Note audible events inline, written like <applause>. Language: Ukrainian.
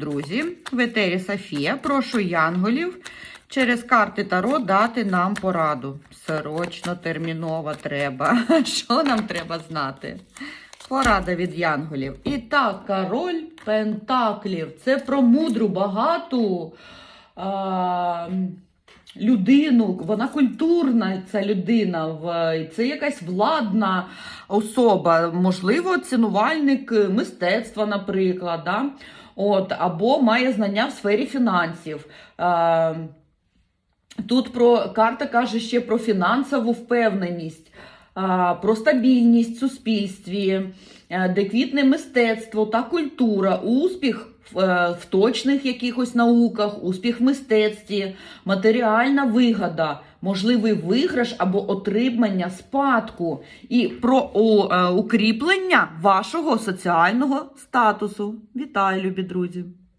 Друзі, в етері Софія, прошу янголів через карти Таро дати нам пораду. Срочно, терміново треба. <laughs> Що нам треба знати? Порада від янголів. І так, король Пентаклів. Це про мудру, багату а, людину. Вона культурна, ця людина. Це якась владна особа, можливо, цінувальник мистецтва, наприклад. Да? От, або має знання в сфері фінансів. Е, Тут про карта каже ще про фінансову впевненість, е, про стабільність в суспільстві, е, де квітне мистецтво та культура, успіх в, е, точних якихось науках, успіх в мистецтві, матеріальна вигода, можливий виграш або отримання спадку і про е, укріплення вашого соціального статусу. Вітаю, любі друзі!